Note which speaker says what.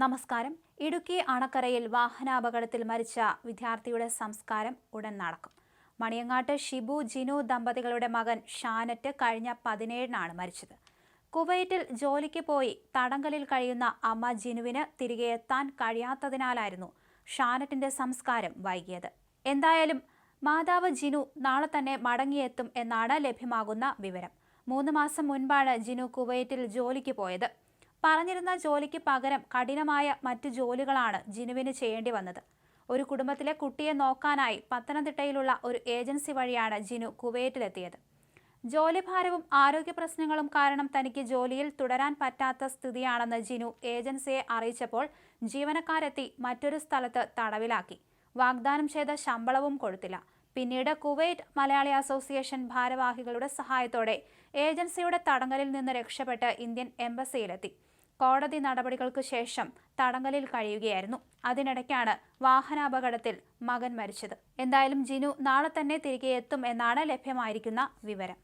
Speaker 1: നമസ്കാരം. ഇടുക്കി അണക്കരയിൽ വാഹനാപകടത്തിൽ മരിച്ച വിദ്യാർത്ഥിയുടെ സംസ്കാരം ഉടൻ നടക്കും. മണിയങ്ങാട്ട് ഷിബു ജിനു ദമ്പതികളുടെ മകൻ ഷാനറ്റ് കഴിഞ്ഞ പതിനേഴിനാണ് മരിച്ചത്. കുവൈറ്റിൽ ജോലിക്ക് പോയി തടങ്കലിൽ കഴിയുന്ന അമ്മ ജിനുവിന് തിരികെ എത്താൻ കഴിയാത്തതിനാലായിരുന്നു ഷാനറ്റിന്റെ സംസ്കാരം വൈകിയത്. എന്തായാലും മാതാവ് ജിനു നാളെ തന്നെ മടങ്ങിയെത്തും എന്നാണ് ലഭ്യമാകുന്ന വിവരം. മൂന്ന് മാസം മുൻപാണ് ജിനു കുവൈറ്റിൽ ജോലിക്ക് പോയത്. പറഞ്ഞിരുന്ന ജോലിക്ക് പകരം കഠിനമായ മറ്റ് ജോലികളാണ് ജിനുവിന് ചെയ്യേണ്ടി വന്നത്. ഒരു കുടുംബത്തിലെ കുട്ടിയെ നോക്കാനായി പത്തനംതിട്ടയിലുള്ള ഒരു ഏജൻസി വഴിയാണ് ജിനു കുവൈറ്റിലെത്തിയത്. ജോലിഭാരവും ആരോഗ്യ പ്രശ്നങ്ങളും കാരണം തനിക്ക് ജോലിയിൽ തുടരാൻ പറ്റാത്ത സ്ഥിതിയാണെന്ന് ജിനു ഏജൻസിയെ അറിയിച്ചപ്പോൾ ജീവനക്കാരെത്തി മറ്റൊരു സ്ഥലത്ത് തടവിലാക്കി. വാഗ്ദാനം ചെയ്ത ശമ്പളവും കൊടുത്തില്ല. പിന്നീട് കുവൈറ്റ് മലയാളി അസോസിയേഷൻ ഭാരവാഹികളുടെ സഹായത്തോടെ ഏജൻസിയുടെ തടങ്കലിൽ നിന്ന് രക്ഷപ്പെട്ട് ഇന്ത്യൻ എംബസിയിലെത്തി. കോടതി നടപടികൾക്ക് ശേഷം തടങ്കലിൽ കഴിയുകയായിരുന്നു. അതിനിടയ്ക്കാണ് വാഹനാപകടത്തിൽ മകൻ മരിച്ചത്. എന്തായാലും ജിനു നാളെ തന്നെ തിരികെ എത്തും എന്നാണ് ലഭ്യമായിരിക്കുന്ന വിവരം.